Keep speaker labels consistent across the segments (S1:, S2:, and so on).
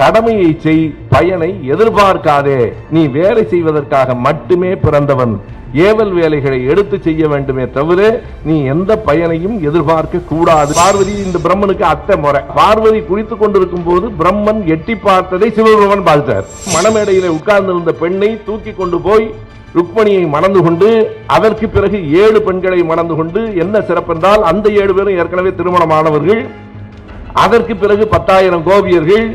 S1: கடமையை செய் பயனை எதிர்பார்க்காதே. நீ வேலை செய்வதற்காக மட்டுமே பிறந்தவன். ஏவல் வேலைகளை எடுத்து செய்ய வேண்டுமே தவிர நீ எந்த பயனையும் எதிர்பார்க்க கூடாது. பார்வதி இந்த பிரம்மனுக்கு அத்தை முறை. பார்வதி குளித்துக் கொண்டிருக்கும் போது பிரம்மன் எட்டி பார்த்ததை சிவபெருமன் பார்த்தார். மணமேடையில உட்கார்ந்திருந்த பெண்ணை தூக்கி கொண்டு போய் ருக்மணியை மணந்து கொண்டு அதற்கு பிறகு ஏழு பெண்களை மணந்து கொண்டு என்ன சிறப்பென்றால் அந்த ஏழு பேரும் ஏற்கனவே திருமணமானவர்கள். அதற்கு பிறகு பத்தாயிரம் கோபியர்கள்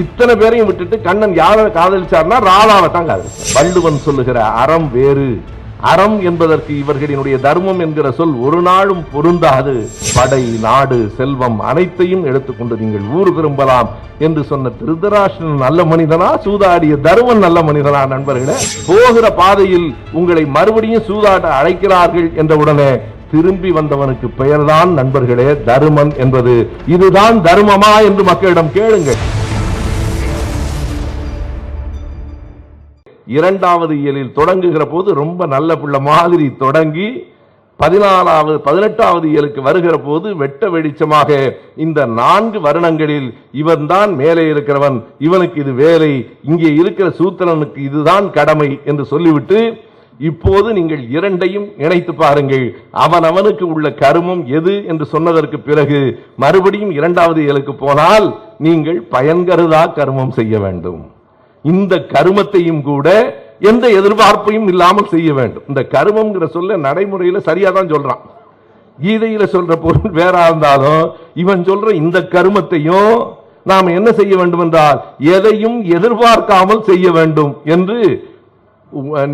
S1: இத்தனை பேரையும் விட்டுட்டு கண்ணன் யாரை காதலிச்சார்னா ராளாவை தான் காதலிச்சார். வள்ளுவன் சொல்லுகிற அறம் வேறு. அறம் என்பதற்கு இவர்களினுடைய தர்மம் என்கிற சொல் ஒரு நாளும் பொருந்தாது. படை நாடு செல்வம் அனைத்தையும் எடுத்துக்கொண்டு நீங்கள் ஊர் திரும்பலாம் என்று சொன்ன திருதராஷ்டிரன் நல்ல மனிதனா சூதாடிய தருமன் நல்ல மனிதனா நண்பர்களே. போகிற பாதையில் உங்களை மறுபடியும் சூதாட்ட அழைக்கிறார்கள் என்ற உடனே திரும்பி வந்தவனுக்கு பெயர்தான் நண்பர்களே தருமன் என்பது. இதுதான் தர்மமா என்று மக்களிடம் கேளுங்கள். இரண்டாவது இயலில் தொடங்குகிற போது ரொம்ப நல்ல பிள்ளை மாதிரி தொடங்கி பதினாலாவது பதினெட்டாவது இயலுக்கு வருகிற போது வெட்ட வெளிச்சமாக இந்த நான்கு வருணங்களில் இவன் தான் மேலே இருக்கிறவன். இவனுக்கு இது வேலை. இங்கே இருக்கிற சூத்திரனுக்கு இதுதான் கடமை என்று சொல்லிவிட்டு இப்போது நீங்கள் இரண்டையும் இணைத்து பாருங்கள். அவன் அவனுக்கு உள்ள கருமம் எது என்று சொன்னதற்கு பிறகு மறுபடியும் இரண்டாவது இயலுக்கு போனால் நீங்கள் பயன்கருதா கருமம் செய்ய வேண்டும். இந்த கருமத்தையும் கூட எந்த எதிர்பார்ப்பையும் இல்லாமல் செய்ய வேண்டும். இந்த கருமம்ங்கிற சொல்ல நடைமுறையில் சரியா தான் சொல்றான். கீதையில் சொல்ற பொருள் வேற இருந்தாலும் இவன் சொல்ற இந்த கருமத்தையும் நாம் என்ன செய்ய வேண்டும் என்றால் எதையும் எதிர்பார்க்காமல் செய்ய வேண்டும் என்று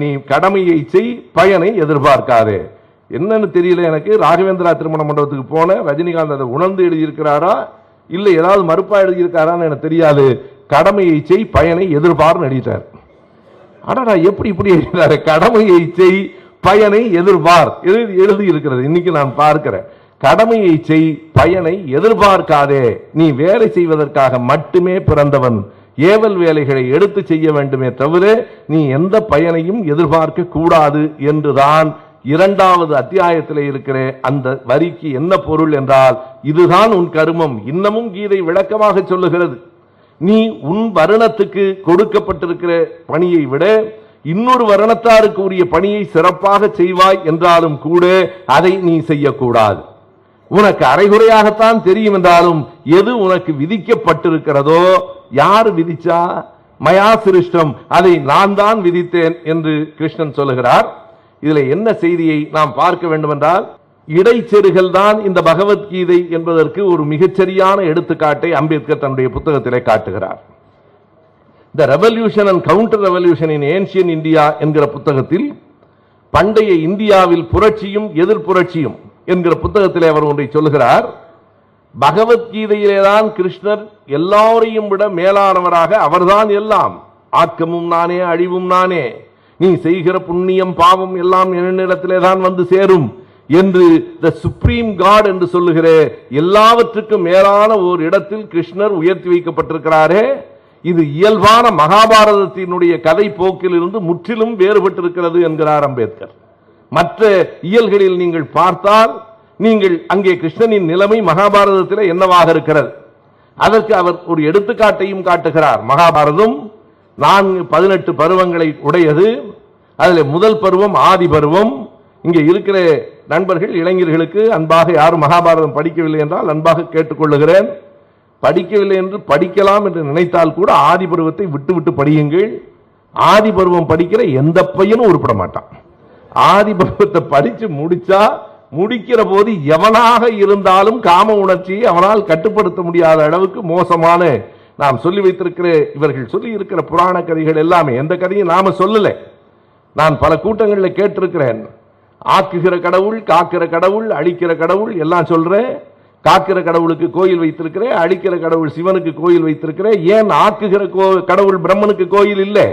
S1: நீ கடமையை செய் பயனை எதிர்பார்க்காதே. என்னன்னு தெரியல எனக்கு. ராகவேந்திரா திருமண மண்டபத்துக்கு போன ரஜினிகாந்த் அதை உணர்ந்து எழுதியிருக்கிறாரா? இல்லை ஏதாவது மறுப்பா எழுதியிருக்காரான்னு எனக்கு தெரியாது. கடமையை செய் பயனை எதிர்பார்னு எழுதிட்டார். அடடா எப்படி இப்படி எழுதினார்? கடமையை செய் பயனை எதிர்பார். எழுதி எழுதி இருக்கிறது இன்னைக்கு நான் பார்க்கிறேன். கடமையை செய் பயனை எதிர்பார்க்காதே. நீ வேலை செய்வதற்காக மட்டுமே பிறந்தவன். ஏவல் வேலைகளை எடுத்து செய்ய வேண்டுமே தவிர நீ எந்த பயனையும் எதிர்பார்க்க கூடாது என்றுதான் இரண்டாவது அத்தியாயத்தில் இருக்கிற அந்த வரிக்கு என்ன பொருள் என்றால் இதுதான் உன் கருமம். இன்னமும் கீதை விளக்கமாக சொல்லுகிறது. நீ உன் வருணத்துக்கு கொடுக்கப்பட்டிருக்கிற பணியை விட இன்னொரு வருணத்தாருக்கு உரிய பணியை சிறப்பாக செய்வாய் என்றாலும் கூட அதை நீ செய்யக்கூடாது. உனக்கு அரைகுறையாகத்தான் தெரியும் என்றாலும் எது உனக்கு விதிக்கப்பட்டிருக்கிறதோ யார் விதிச்சா? மயா சிருஷ்டம் அதை நான் தான் விதித்தேன் என்று கிருஷ்ணன் சொல்லுகிறார். இதுல என்ன செய்தியை நாம் பார்க்க வேண்டும் என்றால் இடைச்செருகல் தான் இந்த பகவத்கீதை என்பதற்கு ஒரு மிகச்சரியான எடுத்துக்காட்டை அம்பேத்கர் தன்னுடைய புத்தகத்திலே காட்டுகிறார். The revolution and counter revolution in ancient India என்கிற புத்தகத்தில் பண்டைய இந்தியாவில் புரட்சியும் எதிர் புரட்சியும் என்கிற புத்தகத்திலே அவர் ஒன்றை சொல்லுகிறார். பகவத்கீதையிலேதான் கிருஷ்ணர் எல்லாரையும் விட மேலானவராக அவர்தான் எல்லாம். ஆக்கமும் நானே அழிவும் நானே. நீ செய்கிற புண்ணியம் பாவம் எல்லாம் என்னிடத்திலே தான் வந்து சேரும். என்று த சுப்ரீம் காட் என்று சொல்லுகிற எல்லாவற்றுக்கும் மேலான ஒரு இடத்தில் கிருஷ்ணர் உயர்த்தி வைக்கப்பட்டிருக்கிறாரே. இது இயல்பான மகாபாரதத்தினுடைய கதை போக்கிலிருந்து முற்றிலும் வேறுபட்டிருக்கிறது என்கிறார் அம்பேத்கர். மற்ற இயல்களில் நீங்கள் பார்த்தால் நீங்கள் அங்கே கிருஷ்ணனின் நிலைமை மகாபாரதத்தில் என்னவாக இருக்கிறது? அதற்கு அவர் ஒரு எடுத்துக்காட்டையும் காட்டுகிறார். மகாபாரதம் நான்கு பதினெட்டு பருவங்களை உடையது. அதில் முதல் பருவம் ஆதி பருவம் இங்கே இருக்கிற நண்பர்கள் இளைஞர்களுக்கு அன்பாக யாரும் மகாபாரதம் படிக்கவில்லை என்றால் அன்பாக கேட்டுக்கொள்ளுகிறேன். படிக்கவில்லை என்று படிக்கலாம் என்று நினைத்தால் கூட ஆதி பருவத்தை விட்டு விட்டு படியுங்கள். ஆதி பருவம் படிக்கிற எந்த பையனும் உருப்பட மாட்டான். ஆதி பருவத்தை படித்து முடிச்சா முடிக்கிற போது எவனாக இருந்தாலும் காம உணர்ச்சியை அவனால் கட்டுப்படுத்த முடியாத அளவுக்கு மோசமான நாம் சொல்லி வைத்திருக்கிற இவர்கள் சொல்லி இருக்கிற புராண கதைகள் எல்லாமே எந்த கதையும் நாம சொல்லலை. நான் பல கூட்டங்களில் கேட்டிருக்கிறேன். ஆக்குகிற கடவுள் காக்கிற கடவுள் அழிக்கிற கடவுள் எல்லாம் சொல்கிறேன் காக்கிற கடவுளுக்கு கோயில் வைத்திருக்கிறேன் அழிக்கிற கடவுள் சிவனுக்கு கோயில் வைத்திருக்கிறேன். ஏன் ஆக்குகிற கோ- கடவுள் பிரம்மனுக்கு கோயில் இல்லை?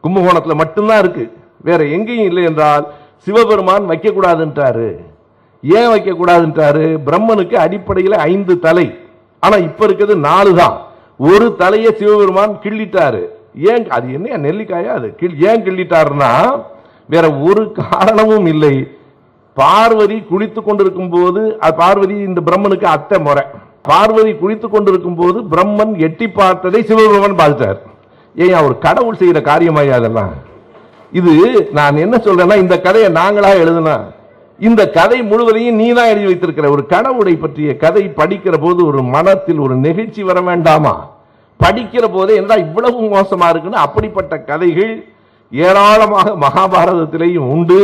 S1: கும்பகோணத்தில் மட்டும்தான் இருக்கு. வேற எங்கேயும் இல்லை என்றால் சிவபெருமான் வைக்கக்கூடாதுன்றாரு. ஏன் வைக்கக்கூடாதுன்றாரு? பிரம்மனுக்கு அடிப்படையில் ஐந்து தலை. ஆனால் இப்போ இருக்கிறது நாலு தான். ஒரு தலையை சிவபெருமான் கிள்ளிட்டாரு. ஏன் அது என்ன நெல்லிக்காயா அது? கிள்- ஏன் கிள்ளிட்டாருன்னா வேற ஒரு காரணமும் இல்லை. பார்வதி குளித்து கொண்டிருக்கும் போது அது பார்வதி இந்த பிரம்மனுக்கு அத்தை முறை. பார்வதி குளித்து கொண்டிருக்கும் போது பிரம்மன் எட்டி பார்த்ததை சிவபெருமன் பார்த்தார். ஏன் அவர் கடவுள் செய்கிற காரியமாயா அதெல்லாம் இது நான் என்ன சொல்றேன்னா இந்த கதையை நாங்களாக எழுதுனா இந்த கதை முழுவதையும் நீ தான் எழுதி வைத்திருக்கிற. ஒரு கடவுளை பற்றிய கதை படிக்கிற போது ஒரு மனத்தில் ஒரு நெகிழ்ச்சி வர வேண்டாமா? படிக்கிற போதே என்ன இவ்வளவு மோசமா இருக்குன்னு அப்படிப்பட்ட கதைகள் ஏராளமாக மகாபாரதத்திலேயும் உண்டு.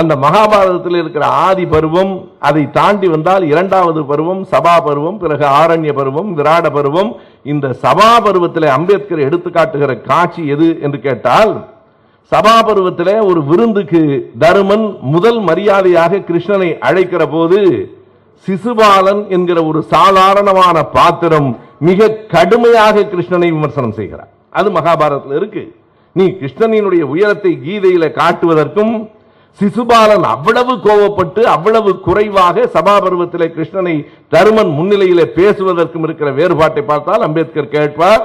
S1: அந்த மகாபாரதத்தில் இருக்கிற ஆதி பருவம் அதை தாண்டி வந்தால் இரண்டாவது பருவம் சபா பருவம் பிறகு ஆரண்ய பருவம் விராட பருவம். இந்த சபா பருவத்தில் அம்பேத்கர் எடுத்துக்காட்டுகிற காட்சி எது என்று கேட்டால் சபா பருவத்தில் ஒரு விருந்துக்கு தருமன் முதல் மரியாதையாக கிருஷ்ணனை அழைக்கிற போது சிசுபாலன் என்கிற ஒரு சாதாரணமான பாத்திரம் மிக கடுமையாக கிருஷ்ணனை விமர்சனம் செய்கிறார். அது மகாபாரதத்தில் இருக்குது நீ கிருஷ்ணனினுடைய உயரத்தை கீதையில காட்டுவதற்கும் சிசுபாலன் அவ்வளவு கோவப்பட்டு அவ்வளவு குறைவாக சபாபருவத்திலே கிருஷ்ணனை தருமன் முன்னிலையிலே பேசுவதற்கும் இருக்கிற வேறுபாட்டை பார்த்தால் அம்பேத்கர் கேட்பார்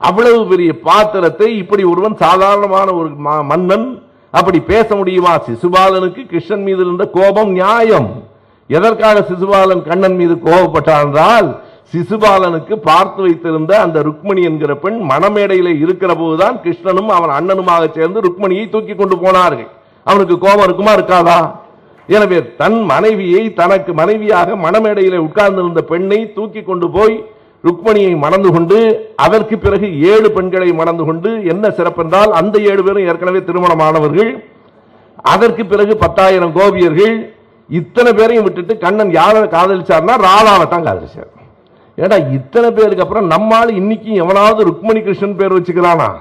S1: அவ்வளவு பெரிய பாத்திரத்தை இப்படி ஒருவன் சாதாரணமான ஒரு ம- மன்னன் அப்படி பேச முடியுமா? சிசுபாலனுக்கு கிருஷ்ணன் மீது இருந்த கோபம் நியாயம். எதற்காக சிசுபாலன் கண்ணன் மீது கோபப்பட்டான் என்றால் சிசுபாலனுக்கு பார்த்து வைத்திருந்த அந்த ருக்மணி என்கிற பெண் மணமேடையில் இருக்கிற போதுதான் கிருஷ்ணனும் அவன் அண்ணனுமாக சேர்ந்து ருக்மணியை தூக்கி கொண்டு போனார்கள். அவனுக்கு கோபம் இருக்குமா இருக்காதா? எனவே தன் மனைவியை தனக்கு மனைவியாக மணமேடையில் உட்கார்ந்திருந்த பெண்ணை தூக்கி கொண்டு போய் ருக்மணியை மணந்து கொண்டு அதற்கு பிறகு ஏழு பெண்களை மணந்து கொண்டு என்ன சிறப்பென்றால் அந்த ஏழு பேரும் ஏற்கனவே திருமணமானவர்கள். அதற்கு பிறகு பத்தாயிரம் கோபியர்கள். இத்தனை பேரையும் விட்டுட்டு கண்ணன் யாரை காதலிச்சார்னா ராதாவை தான் காதலிச்சார். ஏடா இத்தனை பேருக்கு அப்புறம் நம்மால் இன்னைக்கு எவனாவது ருக்மணி கிருஷ்ணன் பேர் வச்சுக்கிறானா?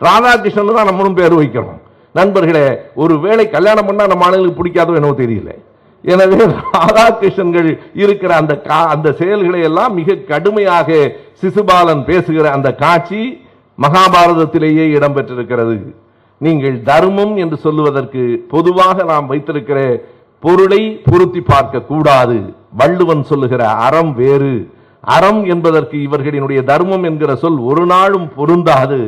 S1: ராதாகிருஷ்ணன் தான் நம்மளும் பேர் வைக்கணும். நண்பர்களே ஒரு வேளை கல்யாணம் பண்ணால் நம்ம ஆளுங்களுக்கு பிடிக்காதோ என்னவோ தெரியல. எனவே ராதாகிருஷ்ணன்கள் இருக்கிற அந்த கா- அந்த செயல்களை எல்லாம் மிக கடுமையாக சிசுபாலன் பேசுகிற அந்த காட்சி மகாபாரதத்திலேயே இடம்பெற்றிருக்கிறது. நீங்கள் தர்மம் என்று சொல்லுவதற்கு பொதுவாக நாம் வைத்திருக்கிற பொருளை பொருத்தி பார்க்க கூடாது வள்ளுவன் சொல்லுகிற அறம் வேறு. அறம் என்பதற்கு இவர்களினுடைய தர்மம் என்கிற சொல் ஒரு நாளும் பொருந்தாது.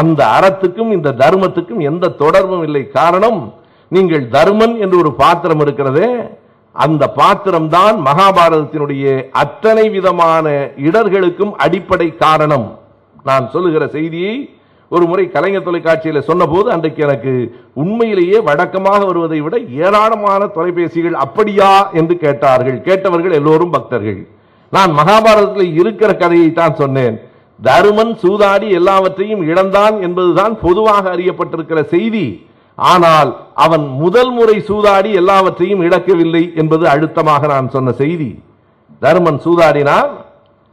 S1: அந்த அறத்துக்கும் இந்த தர்மத்துக்கும் எந்த தொடர்பும் இல்லை. காரணம் நீங்கள் தர்மன் என்று ஒரு பாத்திரம் இருக்கிறதே அந்த பாத்திரம்தான் மகாபாரதத்தினுடைய அத்தனை விதமான இடர்களுக்கும் அடிப்படை காரணம். நான் சொல்லுகிற செய்தியை ஒரு முறை கலைஞர் தொலைக்காட்சியில் சொன்னபோது அன்றைக்கு எனக்கு உண்மையிலேயே வழக்கமாக வருவதை விட ஏராளமான தொலைபேசிகள் அப்படியா என்று கேட்டார்கள். கேட்டவர்கள் எல்லோரும் பக்தர்கள். நான் மகாபாரதத்தில் இருக்கிற கதையை தான் சொன்னேன். தருமன் சூதாடி எல்லாவற்றையும் இழந்தான் என்பதுதான் பொதுவாக அறியப்பட்டிருக்கிற செய்தி. ஆனால் அவன் முதல் முறை சூதாடி எல்லாவற்றையும் இழக்கவில்லை என்பது அழுத்தமாக நான் சொன்ன செய்தி. தருமன் சூதாடினான்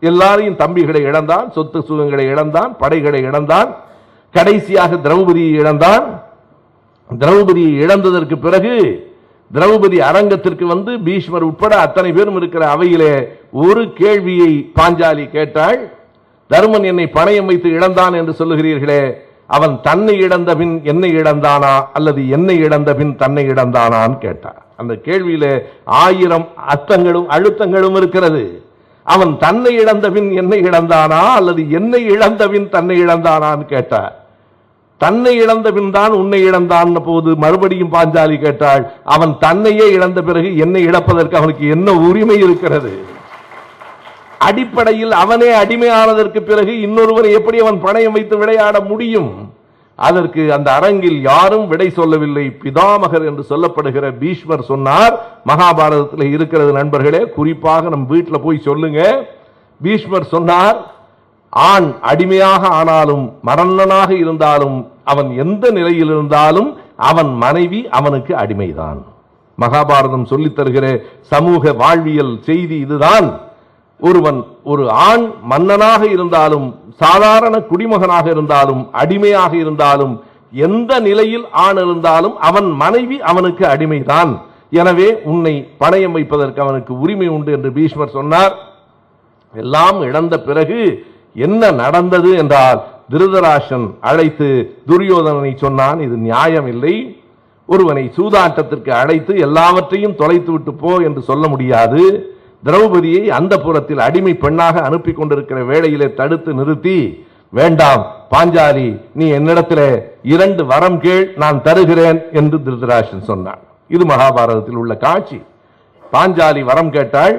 S1: எல்லாரையும் தம்பிகளை இழந்தான் சொத்து சுகங்களை இழந்தான் படைகளை இழந்தான் கடைசியாக திரௌபதியை இழந்தான். திரௌபதியை இழந்ததற்கு பிறகு திரௌபதி அரங்கத்திற்கு வந்து பீஷ்மர் உட்பட அத்தனை பேரும் இருக்கிற அவையிலே ஒரு கேள்வியை பாஞ்சாலி கேட்டாள். தருமன் என்னை பணையம் வைத்து இழந்தான் என்று சொல்லுகிறீர்களே அவன் தன்னை இழந்த பின் என்னை இழந்தானா அல்லது என்னை இழந்த பின் தன்னை இழந்தானான்னு கேட்டார் அந்த கேள்வியில ஆயிரம் அர்த்தங்களும் அழுத்தங்களும் இருக்கிறது. அவன் தன்னை இழந்த பின் என்னை இழந்தானா அல்லது என்னை இழந்த பின் தன்னை இழந்தானான்னு கேட்டார் தன்னை இழந்த பின் தான் உன்னை இழந்தான் போது மறுபடியும் பாஞ்சாலி கேட்டாள் அவன் தன்னையே இழந்த பிறகு என்னை இழப்பதற்கு அவனுக்கு என்ன உரிமை இருக்கிறது? அடிப்படையில் அவனே அடிமையானதற்கு பிறகு இன்னொருவனை எப்படி அவன் பணயம் வைத்து விளையாட முடியும்? அதற்கு அந்த அரங்கில் யாரும் விடை சொல்லவில்லை. பிதாமகர் என்று சொல்லப்படுகிற பீஷ்மர் சொன்னார் மகாபாரதத்தில் இருக்கிறது நண்பர்களே குறிப்பாக நம் வீட்டில் போய் சொல்லுங்க. பீஷ்மர் சொன்னார் ஆண் அடிமையாக ஆனாலும் மரணனாக இருந்தாலும் அவன் எந்த நிலையில் இருந்தாலும் அவன் மனைவி அவனுக்கு அடிமைதான். மகாபாரதம் சொல்லித் தருகிற சமூக வாழ்வியல் செய்தி இதுதான். ஒருவன் ஒரு ஆண் மன்னனாக இருந்தாலும் சாதாரண குடிமகனாக இருந்தாலும் அடிமையாக இருந்தாலும் எந்த நிலையில் ஆண் இருந்தாலும் அவன் மனைவி அவனுக்கு அடிமைதான். எனவே உன்னை பணயம் வைப்பதற்கு அவனுக்கு உரிமை உண்டு என்று பீஷ்மர் சொன்னார். எல்லாம் இழந்த பிறகு என்ன நடந்தது என்றால் திருதராஷன் அழைத்து துரியோதனனை சொன்னான் இது நியாயம் இல்லை ஒருவனை சூதாட்டத்திற்கு அழைத்து எல்லாவற்றையும் தொலைத்து விட்டு போ என்று சொல்ல முடியாது. திரௌபதியை அந்த புறத்தில் அடிமை பெண்ணாக அனுப்பி கொண்டிருக்கிற வேளையிலே தடுத்து நிறுத்தி வேண்டாம் பாஞ்சாலி நீ என்னிடத்தில் இரண்டு வரம் கேள் நான் தருகிறேன் என்று திருதராஷன் சொன்னான். இது மகாபாரதத்தில் உள்ள காட்சி. பாஞ்சாலி வரம் கேட்டாள்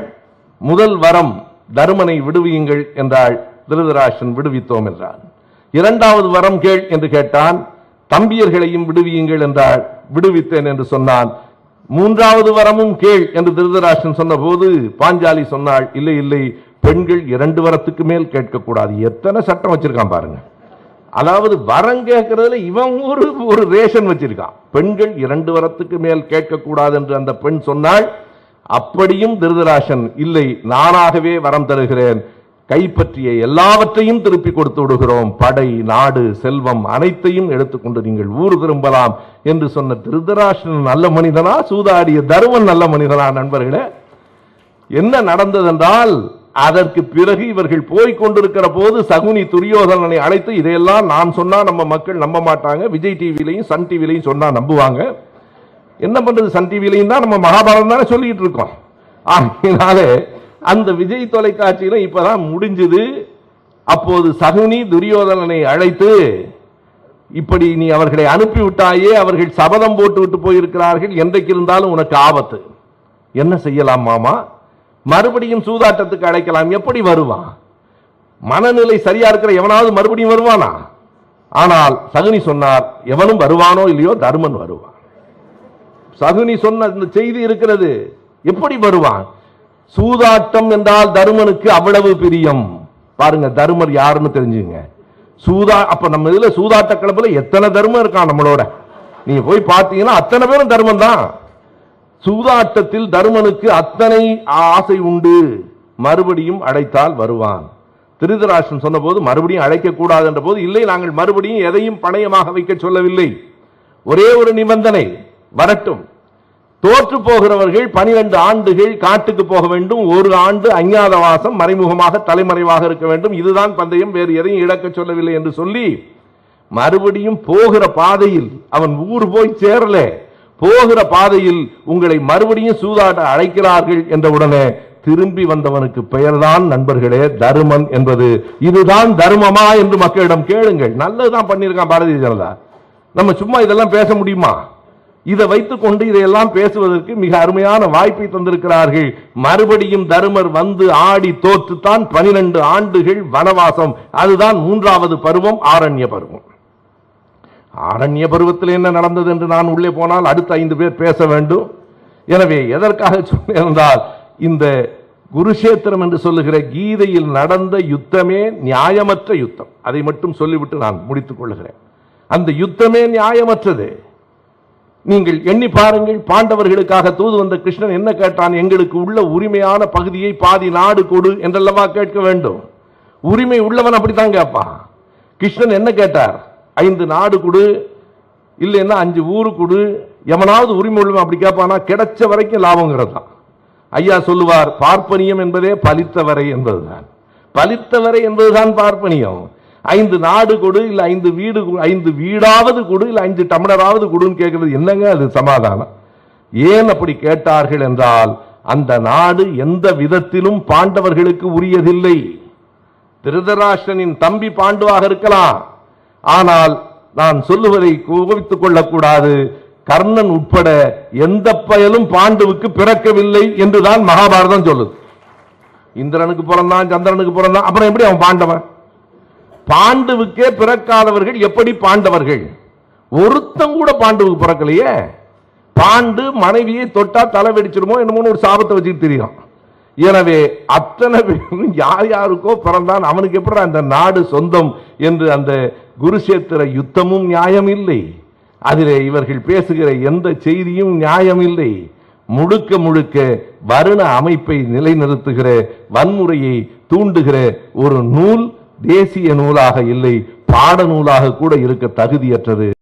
S1: முதல் வரம் தருமனை விடுவியுங்கள் என்றாள். திருதராஷன் விடுவித்தோம் என்றான். இரண்டாவது வரம் கேள் என்று கேட்டான். தம்பியர்களையும் விடுவியுங்கள் என்றாள். விடுவித்தேன் என்று சொன்னான். மூன்றாவது வரமும் கேள் என்று திருதராஷன் சொன்னபோது பாஞ்சாலி சொன்னாள். இல்லை இல்லை பெண்கள் இரண்டு வரத்துக்கு மேல் கேட்கக்கூடாது. எத்தனை சட்டம் வச்சிருக்கான் பாருங்க. அதாவது வரம் கேட்கறதுல இவன் ஒரு ஒரு ரேஷன் வச்சிருக்கான். பெண்கள் இரண்டு வரத்துக்கு மேல் கேட்கக்கூடாது என்று அந்த பெண் சொன்னாள். அப்படியும் திருதராஷன் இல்லை நானாகவே வரம் தருகிறேன். கைப்பற்றிய எல்லாவற்றையும் திருப்பி கொடுத்து விடுகிறோம். படை நாடு செல்வம் அனைத்தையும் எடுத்துக்கொண்டு நீங்கள் ஊர் திரும்பலாம் என்று சொன்ன திருதராஷ்டிரன் நல்ல மனிதனா சூதாடிய தருமன் நல்ல மனிதனா நண்பர்களே. என்ன நடந்ததென்றால் அதற்கு பிறகு இவர்கள் போய் கொண்டிருக்கிற போது சகுனி துரியோதனனை அழைத்து இதையெல்லாம் நான் சொன்னா நம்ம மக்கள் நம்ப மாட்டாங்க. விஜய் டிவிலையும் சன் டிவிலையும் சொன்னா நம்புவாங்க. என்ன பண்றது? சன் டிவிலையும் தான் நம்ம மகாபாரதம் தானே சொல்லிட்டு இருக்கோம். ஆகினாலே அந்த விஜய் தொலைக்காட்சியில இப்பதான் முடிஞ்சது. அப்போது சகுனி துரியோதனனை அழைத்து இப்படி நீ அவர்களை அனுப்பிவிட்டாயே அவர்கள் சபதம் போட்டு விட்டு போயிருக்கிறார்கள் என்றைக்கு இருந்தாலும் உனக்கு ஆபத்து. என்ன செய்யலாம் மாமா? மறுபடியும் சூதாட்டத்துக்கு அழைக்கலாம் எப்படி வருவான்? மனநிலை சரியா இருக்கிற எவனாவது மறுபடியும் வருவானா? ஆனால் சகுனி சொன்னார் எவனும் வருவானோ இல்லையோ தருமன் வருவான். சகுனி சொன்ன இந்த செய்தி இருக்கிறது. எப்படி வருவான்? சூதாட்டம் என்றால் தருமனுக்கு அவ்வளவு பிரியம். பாருங்க தருமர் யாருன்னு தெரிஞ்சுங்க. சூதா அப்ப நம்ம இதுல சூதாட்ட கிளப்புல எத்தனை தர்மம் இருக்கான் நம்மளோட? நீங்க போய் பார்த்தீங்கன்னா அத்தனை பேரும் தர்மம் தான். சூதாட்டத்தில் தருமனுக்கு அத்தனை ஆசை உண்டு. மறுபடியும் அழைத்தால் வருவான். திருதராஷ்டிரன் சொன்னபோது மறுபடியும் அழைக்க கூடாது என்ற போது இல்லை நாங்கள் மறுபடியும் எதையும் பணயமாக வைக்க சொல்லவில்லை. ஒரே ஒரு நிபந்தனை வரட்டும். தோற்று போகிறவர்கள் பனிரெண்டு ஆண்டுகள் காட்டுக்கு போக வேண்டும். ஒரு ஆண்டு அஞ்ஞாதவாசம் மறைமுகமாக தலைமறைவாக இருக்க வேண்டும். இதுதான் பந்தயம் வேறு எதையும் இழக்க சொல்லவில்லை என்று சொல்லி மறுபடியும் போகிற பாதையில் அவன் ஊர் போய் சேரல. போகிற பாதையில் உங்களை மறுபடியும் சூதாட்ட அழைக்கிறார்கள் என்ற உடனே திரும்பி வந்தவனுக்கு பெயர்தான் நண்பர்களே தருமன் என்பது. இதுதான் தர்மமா என்று மக்களிடம் கேளுங்கள். நல்லதுதான் பண்ணியிருக்கான் பாரதிய ஜனதா. நம்ம சும்மா இதெல்லாம் பேச முடியுமா? இதை வைத்துக்கொண்டு இதையெல்லாம் பேசுவதற்கு மிக அருமையான வாய்ப்பை தந்திருக்கிறார்கள். மறுபடியும் தருமர் வந்து ஆடி தோற்றுத்தான் பனிரெண்டு ஆண்டுகள் வனவாசம். அதுதான் மூன்றாவது பருவம் ஆரண்ய பருவம். ஆரண்ய பருவத்தில் என்ன நடந்தது என்று நான் உள்ளே போனால் அடுத்த ஐந்து பேர் பேச வேண்டும். எனவே எதற்காக சொன்னிருந்தால் இந்த குருஷேத்திரம் என்று சொல்லுகிற கீதையில் நடந்த யுத்தமே நியாயமற்ற யுத்தம். அதை மட்டும் சொல்லிவிட்டு நான் முடித்துக் கொள்கிறேன். அந்த யுத்தமே நியாயமற்றது. நீங்கள் எண்ணி பாருங்கள் பாண்டவர்களுக்காக தூது வந்த கிருஷ்ணன் என்ன கேட்டான்? எங்களுக்கு உள்ள உரிமையான பகுதியை பாதி நாடு கொடு என்றல்லவா கேட்க வேண்டும்? உரிமை உள்ளவன் அப்படித்தான் கேட்பான் கிருஷ்ணன் என்ன கேட்டார்? ஐந்து நாடு கொடு இல்லைன்னா அஞ்சு ஊரு கொடு எவனாவது உரிமை உள்ளவன் அப்படி கேட்பானா? கிடைச்ச வரைக்கும் லாபங்கிறது தான் ஐயா சொல்லுவார் பார்ப்பனியம் என்பதே பலித்தவரை என்பதுதான். பலித்தவரை என்பதுதான் பார்ப்பனியம். ஐந்து நாடு கொடு இல்ல ஐந்து வீடு ஐந்து வீடாவது கொடு இல்ல ஐந்து டம்ளராவது கொடுன்னு கேட்கறது என்னங்க அது சமாதானம்? ஏன் அப்படி கேட்டார்கள் என்றால் அந்த நாடு எந்த விதத்திலும் பாண்டவர்களுக்கு உரியதில்லை. திருதராஷ்டனின் தம்பி பாண்டுவாக இருக்கலாம். ஆனால் நான் சொல்லுவதை கோபித்துக் கொள்ளக்கூடாது. கர்ணன் உட்பட எந்த பயலும் பாண்டுவுக்கு பிறக்கவில்லை என்றுதான் மகாபாரதம் சொல்லுது. இந்திரனுக்கு பிறந்தான் சந்திரனுக்கு பிறந்தான் அப்புறம் எப்படி அவன் பாண்டவன்? பாண்டுவுக்கே பிறக்காதவர்கள் எப்படி பாண்டவர்கள்? ஒருத்தம் கூட பாண்டுவுக்கு பிறக்கலையே. பாண்டு மனைவியை தொட்டா தலை வெடிச்சிருமோ என்னமோன்னு ஒரு சாபத்தை வச்சுட்டு தெரியும். எனவே அத்தனை பேரும் யார் யாருக்கோ பிறந்தான் அவனுக்கு எப்படி அந்த நாடு சொந்தம் என்று அந்த குருஷேத்திர யுத்தமும் நியாயம் இல்லை அதிலே இவர்கள் பேசுகிற எந்த செய்தியும் நியாயம் இல்லை முழுக்க முழுக்க வருண அமைப்பை நிலைநிறுத்துகிற வன்முறையை தூண்டுகிற ஒரு நூல் தேசிய நூலாக இல்லை பாட நூலாக கூட இருக்க தகுதியற்றது.